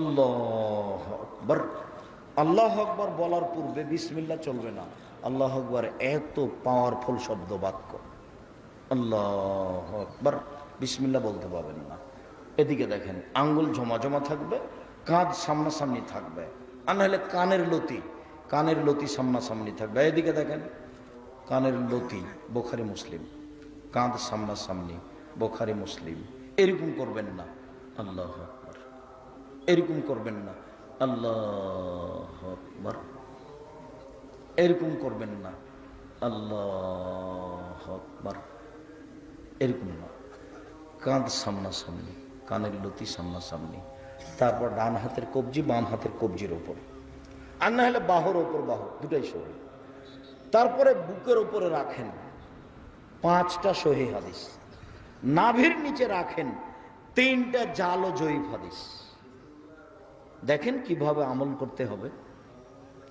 আল্লাহ আকবর। আল্লাহ আকবর বলার পূর্বে বিসমিল্লা চলবে না। আল্লাহ আকবর এত পাওয়ারফুল শব্দ বাক্য। আল্লাহ আকবর। বিসমিল্লা বলতে পারবেন না। এদিকে দেখেন, আঙ্গুল জমা জমা থাকবে, কাঁধ সামনাসামনি থাকবে, আর নাহলে কানের লতি কানের লতি সামনাসামনি থাকবে। এদিকে দেখেন, কানের লতি, বোখারি মুসলিম। কাঁধ সামনাসামনি, বোখারি মুসলিম। এরকম করবেন না। আল্লাহ এরকম করবেন না। আল্লাহ এরকম করবেন না। আল্লাহ এরকম না। কাঁধ সামনাসামনি, কানের লতি সামনাসামনি। তারপর ডান হাতের কবজি, বাম হাতের কবজির ওপর। আর না হলে বাহুর ওপর বাহু, দুটাই সহি তারপরে বুকের ওপরে রাখেন পাঁচটা সহি হাদিস। নাভির নিচে রাখেন তিনটা জাল জয়ীফ হাদিস। দেখেন কীভাবে আমল করতে হবে।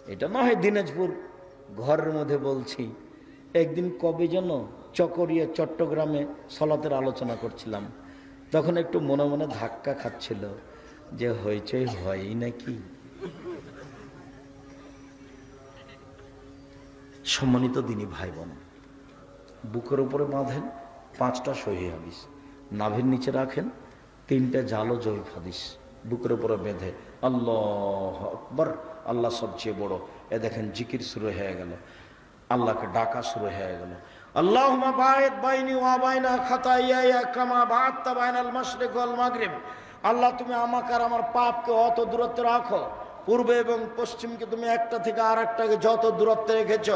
এটা নয় দিনাজপুর ঘরের মধ্যে বলছি। একদিন কবে যেন চকরিয়া, চট্টগ্রামে সলাতের আলোচনা করছিলাম। তখন একটু মনে মনে ধাক্কা খাচ্ছিল যে হইচই হয়ই নাকি। সম্মানিত দিনী ভাই বোন বুকের উপরে বাঁধেন পাঁচটা সহি হাদিস। নাভের নিচে রাখেন তিনটা জালো জয়ীফ হাদিস। বুকের উপরে বেঁধে, আল্লাহ আকবর, আল্লাহ সবচেয়ে বড়। এ দেখেন জিকির শুরু হয়ে গেল, আল্লাহকে ডাকা শুরু হয়ে গেল। আল্লাহ বায়েদ বাইনি ওয়া বাইনা খাতাইয়া কামা বাহাত্তা বাইনাল মাশরিক ওয়াল মাগরিব। আল্লাহ, তুমি আমাকে আর আমার পাপকে অত দূরত্বে রাখো। পূর্বে এবং পশ্চিমকে তুমি একটা থেকে আর একটাকে যত দূরত্বে রেখেছ।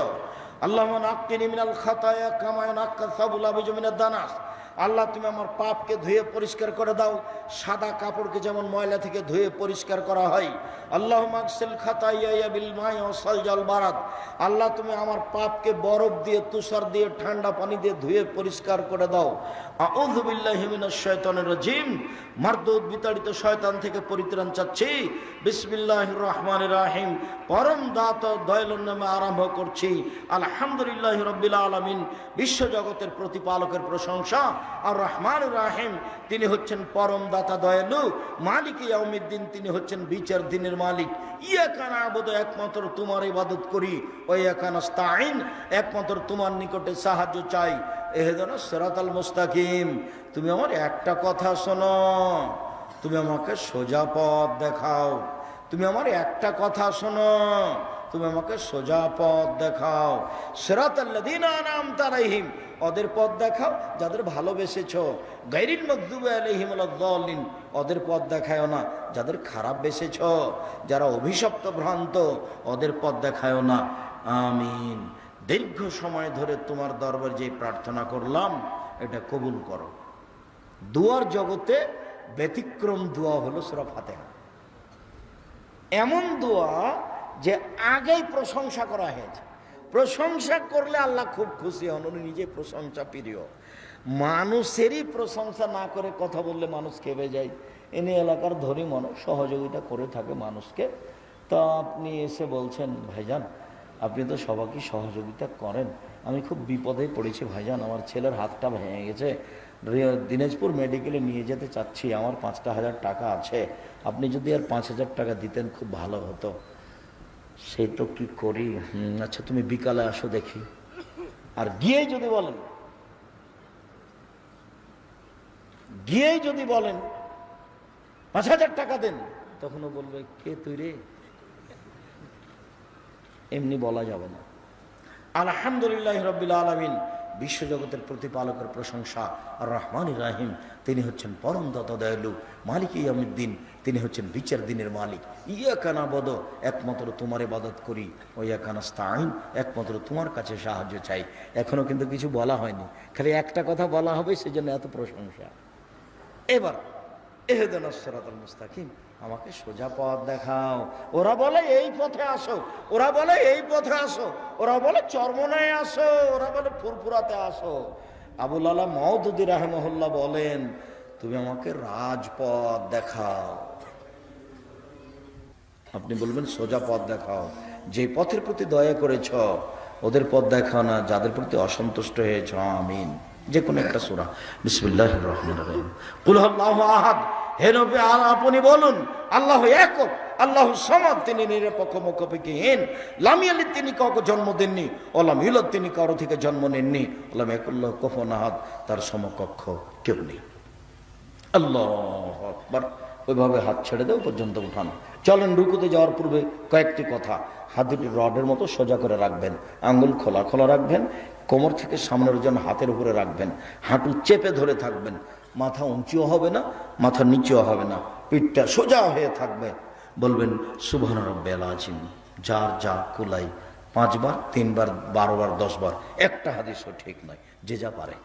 আল্লাহ নাক্কিনি মিনাল খাতায়া কামায় নাক্কা সাবুল আবিজমিনার দানাস। আল্লাহ, তুমি আমার পাপকে ধুয়ে পরিষ্কার করে দাও। সাদা কাপড়কে যেমন ময়লা থেকে ধুয়ে পরিষ্কার করা হয়। আল্লাহ জল বারাত আল্লাহ, তুমি আমার পাপকে বরফ দিয়ে, তুষার দিয়ে, ঠান্ডা পানি দিয়ে ধুয়ে পরিষ্কার করে দাও। আউযুবিল্লাহিমিনাশ শয়তানির বিতাড়িত শয়তান থেকে পরিত্রাণ চাচ্ছি। রহিম। পরম নামে আরম্ভ করছি। আলহামদুলিল্লাহ বিশ্বজগতের প্রতিপালকের প্রশংসা। আর রহমান রাহিম, তিনি হচ্ছেন পরম দাতা দয়ালু। মালিক ইয়াউমিদ্দিন, তিনি হচ্ছেন বিচার দিনের মালিক। ইয়া কানা আবদ একমাত্র তোমার ইবাদত করি। ওই একানাস্তাইন একমাত্র তোমার নিকটে সাহায্য চাই। এহেদন সেরাতাল মুস্তাকিম। তুমি আমার একটা কথা শোনো। তুমি আমাকে সোজা পথ দেখাও। তুমি আমার একটা কথা শোনো। তুমি আমাকে সোজা পথ দেখাও। সেরাতাল্লাদিন আনাম তারাইহিম ওদের পথ দেখাও, যাদের ভালোবেসেছ। গাইরিন মকদুবে আলহিম আলাদ্দালিন ওদের পথ দেখায় না। যাদের খারাপ বেসেছ, যারা অভিশপ্ত ভ্রান্ত, ওদের পথ দেখায় না। আমিন। দীর্ঘ সময় ধরে তোমার দরবার যে প্রার্থনা করলাম, এটা কবুল করো। দুয়ার জগতে ব্যতিক্রম দোয়া হলো সুরা ফাতেহা। এমন দোয়া যে আগেই প্রশংসা করা হয়েছে। প্রশংসা করলে আল্লাহ খুব খুশি হন, উনি নিজে প্রশংসা প্রিয়। মানুষেরই প্রশংসা না করে কথা বললে মানুষ খেপে যায়। এনে এলাকার ধনী মানুষ সহযোগিতা করে থাকে মানুষকে। তা আপনি এসে বলছেন, ভাইজান, আপনি তো সবাইকে সহযোগিতা করেন। আমি খুব বিপদে পড়েছি, ভাইজান, আমার ছেলের হাতটা ভেঙে গেছে। দিনাজপুর মেডিকেলে নিয়ে যেতে চাচ্ছি, আমার পাঁচটা হাজার টাকা আছে। আপনি যদি আর পাঁচ হাজার টাকা দিতেন, খুব ভালো হতো। সে তো কি করি? আচ্ছা তুমি বিকালে আসো দেখি। আর গিয়ে যদি বলেন গিয়ে যদি বলেন, পাঁচ হাজার টাকা দেন, তখনও বলবে, কে তুই রে? এমনি বলা যাবে না। আলহামদুলিল্লাহ রবিল আলমিন বিশ্বজগতের প্রতিপালকের প্রশংসা আর রহমান রাহিম তিনি হচ্ছেন পরম দয়ালু মালিক ইয়ামুদ্দিন তিনি হচ্ছেন বিচার দিনের মালিক। ইয়া কানা বদ একমাত্র তোমার ইবাদত করি, ও ইয়া কানাস্তাইন একমাত্র তোমার কাছে সাহায্য চাই। এখনও কিন্তু কিছু বলা হয়নি। খালি একটা কথা বলা হবে, সেজন্য এত প্রশংসা। এবার এহেদান সরাতাল মুস্তাকিম। আমাকে সোজা পথ দেখাও। ওরা বলে, এই পথে আসো। ওরা বলে, এই পথে আসো। ওরা বলে, চর্মনায় আসো। ওরা বলে, ফুরফুরাতে আসো। আবুল আলা মহদুদ্দি রাহমহল্লা বলেন, তুমি আমাকে রাজপথ দেখাও। আপনি বলবেন, সোজা পথ দেখাও। যে পথের প্রতি দয়া করেছ, ওদের পথ দেখাও না, যাদের প্রতি অসন্তুষ্ট হয়েছ, আমিন। যে কোনো একটা সুরা। বিসমুল্লাহ রহমান রহিম। কুল আহাদ। হে নবী, আর আপনি বলুন, আল্লাহ একক আল্লাহ সমাদ, তিনি নিরপেক্ষ, মুখোপেক্ষীহীন। লামিয়ালি তিনি কাউকে জন্ম দেননি ওলাম ইলত তিনি কারও থেকে জন্ম নেননি ওলাম একুল্লাহ কফনাহাদ তার সমকক্ষ কেউ নেই। আল্লাহ আকবার। ওইভাবে হাত ছেড়ে দেও, পর্যন্ত উঠান। চলেন, রুকুতে যাওয়ার পূর্বে কয়েকটি কথা। হাত রডের মতো সোজা করে রাখবেন, আঙ্গুল খোলা খোলা রাখবেন, কোমর থেকে সামনের ওজন হাতের উপরে রাখবেন, হাঁটু চেপে ধরে থাকবেন মাথা উঁচুও হবে না, মাথা নিচুও হবে না। পিঠটা সোজা হয়ে থাকবে। বলবেন আজিম যার যা কুলাই, পাঁচবার, তিনবার, বারোবার, দশবার, একটা হাদিসও ঠিক নয়, যে যা পারে।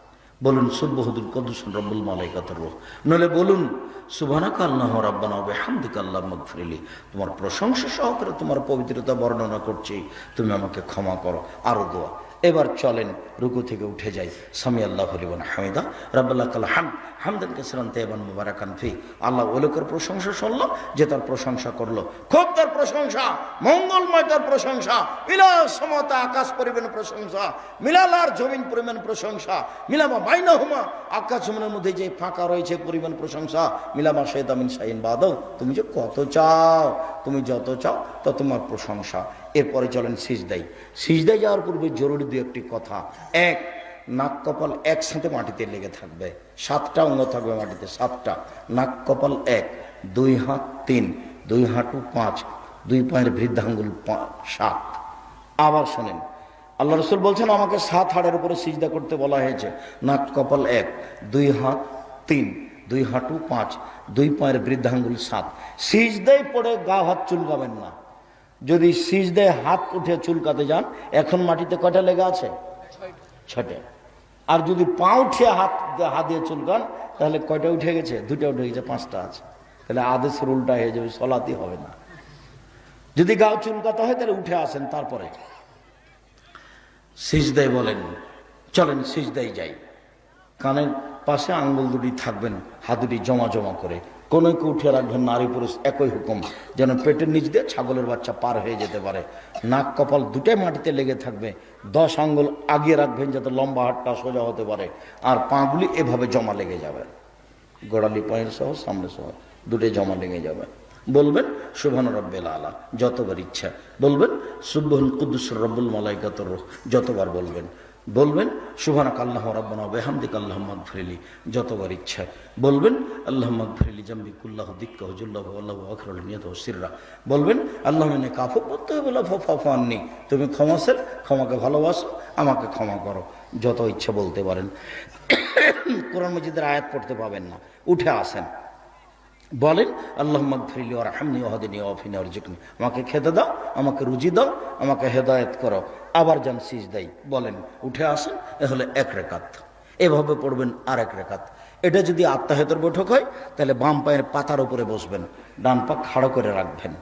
বলুন সুবহুদুল কদুসুন রব্বুল মালাইকাতুর রূহ। নলে বলুন সুবহানাকা আল্লাহু রাব্বানা ওয়া বিহামদিকা আল্লাহুম্মা গফিরলি তোমার প্রশংসা সহকারে তোমার পবিত্রতা বর্ণনা করছি। তুমি আমাকে ক্ষমা করো, আরও দোয়া। এবার চলেন রুকু থেকে উঠে যাই। সামি আল্লাহ হলিবন হামিদা। রাব্বাল্লাহ কাল হাম হামদান কেসরান তেবান মুবারাকান ফি। আল্লাহ ওই লোকের প্রশংসা শুনলো, যে তার প্রশংসা করল। খুব তার প্রশংসা, মঙ্গলময় তার প্রশংসা। মিলা সমতা, আকাশ পরিমাণ প্রশংসা। মিলালার জমিন পরিমাণ প্রশংসা। মিলামা বাইনা হুমা আকাশ জমিনের মধ্যে যে ফাঁকা রয়েছে পরিমাণ প্রশংসা। মিলামা শেদামিন শাহিন বাদও তুমি যে কত চাও, তুমি যত চাও তত তোমার প্রশংসা। এরপরে চলেন সিজদাই সিজদাই যাওয়ার পূর্বে জরুরি দু একটি কথা। এক, নাক কপাল একসাথে মাটিতে লেগে থাকবে। সাতটা অঙ্গ থাকবে মাটিতে, সাতটা। নাক কপাল এক, দুই হাত তিন, দুই হাঁটু পাঁচ, দুই পায়ের বৃদ্ধাঙ্গুল সাত। আবার শোনেন, আল্লাহ রসুল বলছেন, আমাকে সাত হাড়ের উপরে সিজদা করতে বলা হয়েছে। নাক কপাল এক, দুই হাত তিন, দুই হাঁটু পাঁচ, দুই পায়ের বৃদ্ধাঙ্গুল সাত। সিজদাই পড়ে গা হাত চুলকাবেন না। যদি সিজদায় হাত উঠে চুলকাতে যান, এখন মাটিতে কটা লেগে আছে? ছটে আর যদি পা উঠে হাত হাত দিয়ে চুলকান, তাহলে কয়টা উঠে গেছে? দুটা উঠে গেছে, পাঁচটা আছে। তাহলে আদেশের উল্টা হয়ে যাবে সলাতি হবে না। যদি গাও চুলকাতে হয়, তাহলে উঠে আসেন তারপরে। সিজদাই বলেন, চলেন সিজদাই যাই। কানের পাশে আঙ্গুল দুটি থাকবেন, হাত দুটি জমা জমা করে। কোনো কেউ উঠে রাখবেন নারী পুরুষ একই হুকুম, যেন পেটের নিচ দিয়ে ছাগলের বাচ্চা পার হয়ে যেতে পারে। নাক কপাল দুটাই মাটিতে লেগে থাকবে। দশ আঙ্গুল আগিয়ে রাখবেন যাতে লম্বা হাতটা সোজা হতে পারে। আর পাগুলি এভাবে জমা লেগে যাবে। গোড়ালি পায়ের সহ, সামনে সহ দুটোই জমা লেগে যাবে। বলবেন সুবহান রব্বেল আলা, যতবার ইচ্ছা। বলবেন সুবহান কুদ্দুস রব্বুল মালাইকাতর যতবার বলবেন। বলবেন সুবহানাক আল্লাহ রাব্বানা বিহামদিকা আল্লাহুম্মা গফিরলি যতবার ইচ্ছা। বলবেন আল্লাহুম্মা গফিরলি জামবি কুল্লাহু দিক্কা হুজুল্লাহু আল্লাহু আকরাল নিয়াত সিররা বলবেন আল্লাহুম্মা কাফু করতে বলা ফাফানি তুমি ক্ষমাশীল ক্ষমাকে ভালোবাসো, আমাকে ক্ষমা করো, যত ইচ্ছা বলতে পারেন। কোরআন মজিদের আয়াত পড়তে পাবেন না। উঠে আসেন। বলেন আল্লাহ মগফিরলি ওর হামনি ওহাদিনী অফিনী অর্জিকনি আমাকে খেতে দাও, আমাকে রুজি দাও, আমাকে হেদায়ত করো। আবার যান সিজ দেই বলেন, উঠে আসেন, এ হলে এক রেখাত। এভাবে পড়বেন আর এক রেখাত। এটা যদি আত্মাহেতর বৈঠক হয়, তাহলে বাম পায়ের পাতার উপরে বসবেন, ডান পা খাড়ো করে রাখবেন।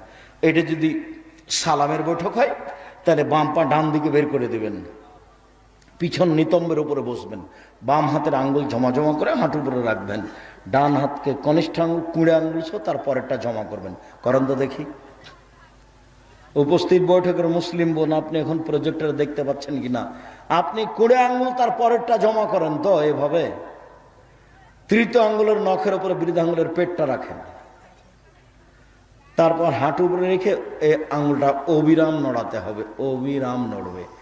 এটা যদি সালামের বৈঠক হয়, তাহলে বাম পা ডান দিকে বের করে দেবেন। পিছন নিতম্বের উপরে বসবেন। বাম হাতের আঙ্গুল জমা জমা করে হাঁটুর উপরে রাখবেন। ডান হাতকে কনিষ্ঠ আঙ্গুল, কুড়ে আঙ্গুল সহ তার পরেরটা জমা করবেন। করেন তো দেখি। উপস্থিত বৈঠকের মুসলিম বোন, আপনি এখন প্রজেক্টরে দেখতে পাচ্ছেন কিনা? আপনি কুড়ে আঙ্গুল, তার পরেরটা জমা করেন তো এভাবে। তৃতীয় আঙ্গুলের নখের উপরে বৃদ্ধাঙ্গুলের পেটটা রাখেন। তারপর হাঁটু উপরে রেখে এই আঙুলটা অবিরাম নড়াতে হবে, অবিরাম নড়বে।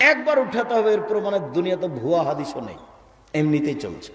একবার উঠাতে হবে, এর প্রমাণে দুনিয়াতে ভুয়া হাদিসও নেই। এমনিতেই চলছে।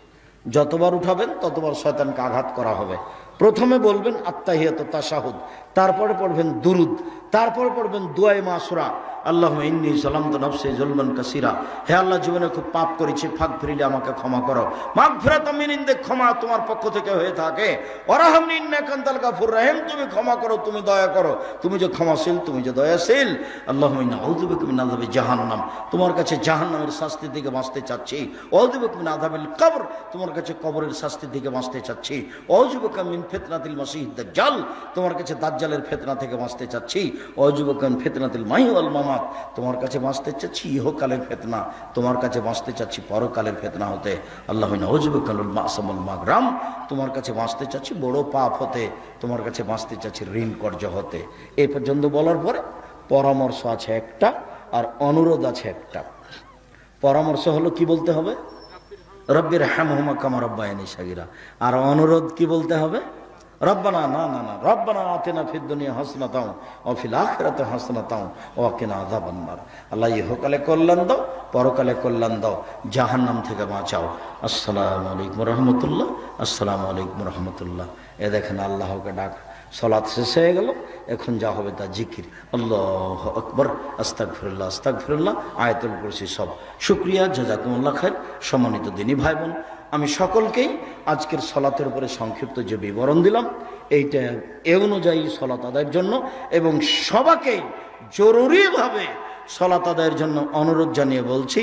যতবার উঠাবেন, ততবার শয়তানকে আঘাত করা হবে। প্রথমে বলবেন আত্মাহিয়াত তাসাহুদ তারপরে পড়বেন দুরুদ, তারপরে পড়বেন দুয়াই মাসুরা। আল্লাহ ইন্নি সালাম তো নফসে জুলমান কাসিরা। হে আল্লাহ, জীবনে খুব পাপ করেছি, ফাঁক ফিরিলে আমাকে ক্ষমা করো। মাঘ ফেরাত মিনিন্দে ক্ষমা তোমার পক্ষ থেকে হয়ে থাকে। অরাহামনি কান্তাল গাফুর রাহেম, তুমি ক্ষমা করো, তুমি দয়া করো। তুমি যে ক্ষমাশীল, তুমি যে দয়াশীল। আল্লাহ আউদুবিকুমিন আধাবে জাহান্নাম, তোমার কাছে জাহান্নামের শাস্তি থেকে বাঁচতে চাচ্ছি। অউদুবিকুমিন আধাবিল কবর, তোমার কাছে কবরের শাস্তি থেকে বাঁচতে চাচ্ছি। অযুবকামিন ফেতনাতিল মাসিহ দাজ্জাল, তোমার কাছে দাজ্জালের ফেতনা থেকে বাঁচতে চাচ্ছি। অযুবকান ফেতনাতিল মাহি আল মামাত, তোমার কাছে বাঁচতে চাচ্ছি ইহকালের ফেতনা, তোমার কাছে বাঁচতে চাচ্ছি পরকালের ফেতনা হতে। আল্লাহ অযুবকানুল মাসামুল মাগরাম, তোমার কাছে বাঁচতে চাচ্ছি বড় পাপ হতে, তোমার কাছে বাঁচতে চাচ্ছি ঋণ কর্য হতে। এই পর্যন্ত বলার পরে পরামর্শ আছে একটা আর অনুরোধ আছে একটা। পরামর্শ হলো কি বলতে হবে? রব্বির হ্যামহুমা কামা রব্বায়নি সাগিরা। আর অনুরোধ কি বলতে হবে? রব্বানা, না না না, রব্বানা আতেনা ফিদ দুনিয়া হাসনাতাও, ও ফিল আখিরাতে হাসনাতাও, ও কিনা আযাবান্নার। আল্লাহ ইহকালে কল্যাণ দাও, পরকালে কল্যাণ দাও, জাহান্নাম থেকে বাঁচাও। আসসালামু আলাইকুম রহমতুল্লাহ, আসসালামু আলাইকুম রহমতুল্লাহ। এ দেখেন আল্লাহকে ডাক সলাৎ শেষ হয়ে গেল, এখন যা হবে তা জিকির। আল্লাহ আকবর আস্তাক ফিরুল্লাহ আস্তাক ফিরুল্লাহ আয়তুল কুরসি সব। শুক্রিয়া, জাজাকুমুল্লাহ খায় সম্মানিত দিনী ভাই বোন আমি সকলকেই আজকের সলাতের উপরে সংক্ষিপ্ত যে বিবরণ দিলাম, এইটা এ অনুযায়ী সলাত আদায়ের জন্য এবং সবাকেই জরুরিভাবে সলাত আদায়ের জন্য অনুরোধ জানিয়ে বলছি।